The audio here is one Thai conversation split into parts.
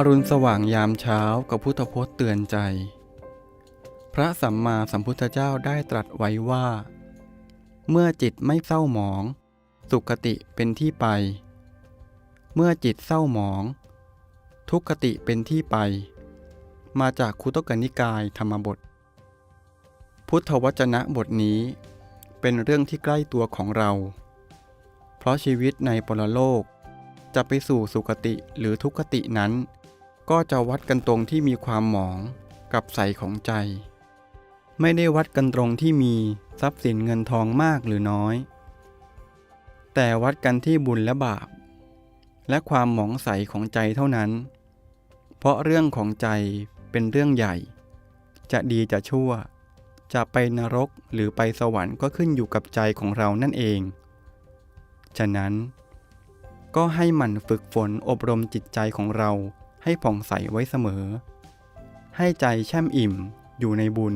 อรุณสว่างยามเช้ากับพุทธพจน์เตือนใจ พระสัมมาสัมพุทธเจ้าได้ตรัสไว้ว่า เมื่อจิตไม่เศร้าหมอง สุขติเป็นที่ไป เมื่อจิตเศร้าหมอง ทุกขติเป็นที่ไป มาจากคุตกนิกายธรรมบท พุทธวจนะบทนี้ เป็นเรื่องที่ใกล้ตัวของเรา เพราะชีวิตในปรโลกจะไปสู่สุคติหรือทุกขตินั้น ก็จะวัดกันตรงที่มีความหมองกับใสของใจ ไม่ได้วัดกันตรงที่มีทรัพย์สินเงินทองมากหรือน้อย แต่วัดกันที่บุญและบาป และความหมองใสของใจเท่านั้น เพราะเรื่องของใจเป็นเรื่องใหญ่ จะดีจะชั่ว จะไปนรกหรือไปสวรรค์ก็ขึ้นอยู่กับใจของเรานั่นเอง ฉะนั้น ก็ให้หมั่นฝึกฝนอบรมจิตใจของเรา ให้ผ่องใสไว้เสมอ ให้ใจแช่มอิ่มอยู่ในบุญ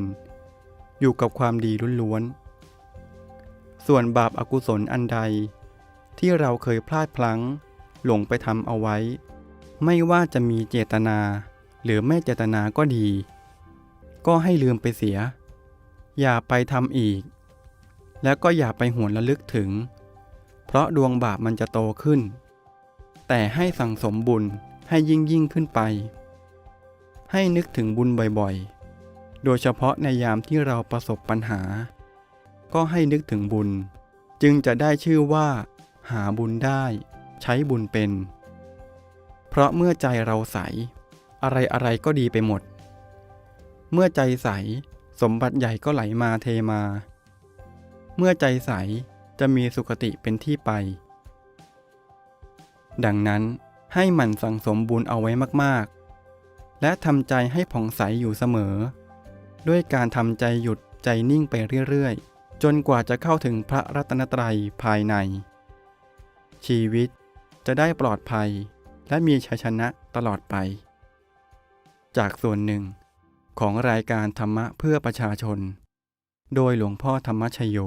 อยู่กับความดีล้วนๆ ส่วนบาปอากุศลอันใด ที่เราเคยพลาดพลั้ง หลงไปทำเอาไว้ ไม่ว่าจะมีเจตนา หรือไม่เจตนาก็ดี ก็ให้ลืมไปเสีย อย่าไปทำอีก แล้วก็อย่าไปหวนระลึกถึง เพราะดวงบาปมันจะโตขึ้น แต่ให้สั่งสมบุญ ให้ยิ่งยิ่งขึ้นไป ให้นึกถึงบุญบ่อยๆ โดยเฉพาะในยามที่เราประสบปัญหา ก็ให้นึกถึงบุญ จึงจะได้ชื่อว่า หาบุญได้ ใช้บุญเป็น เพราะเมื่อใจเราใส อะไรอะไรก็ดีไปหมด เมื่อใจใส สมบัติใหญ่ก็ไหลมาเทมา เมื่อใจใสจะมีสุขติเป็นที่ไป ดังนั้น ให้หมั่นสั่งสมบุญเอาไว้มากๆ และทำใจให้ผ่องใสอยู่เสมอ ด้วยการทำใจหยุดใจนิ่งไปเรื่อยๆ จนกว่าจะเข้าถึงพระรัตนตรัยภายใน ชีวิตจะได้ปลอดภัยและมีชัยชนะตลอดไป จากส่วนหนึ่งของรายการธรรมะเพื่อประชาชน โดยหลวงพ่อธรรมชโย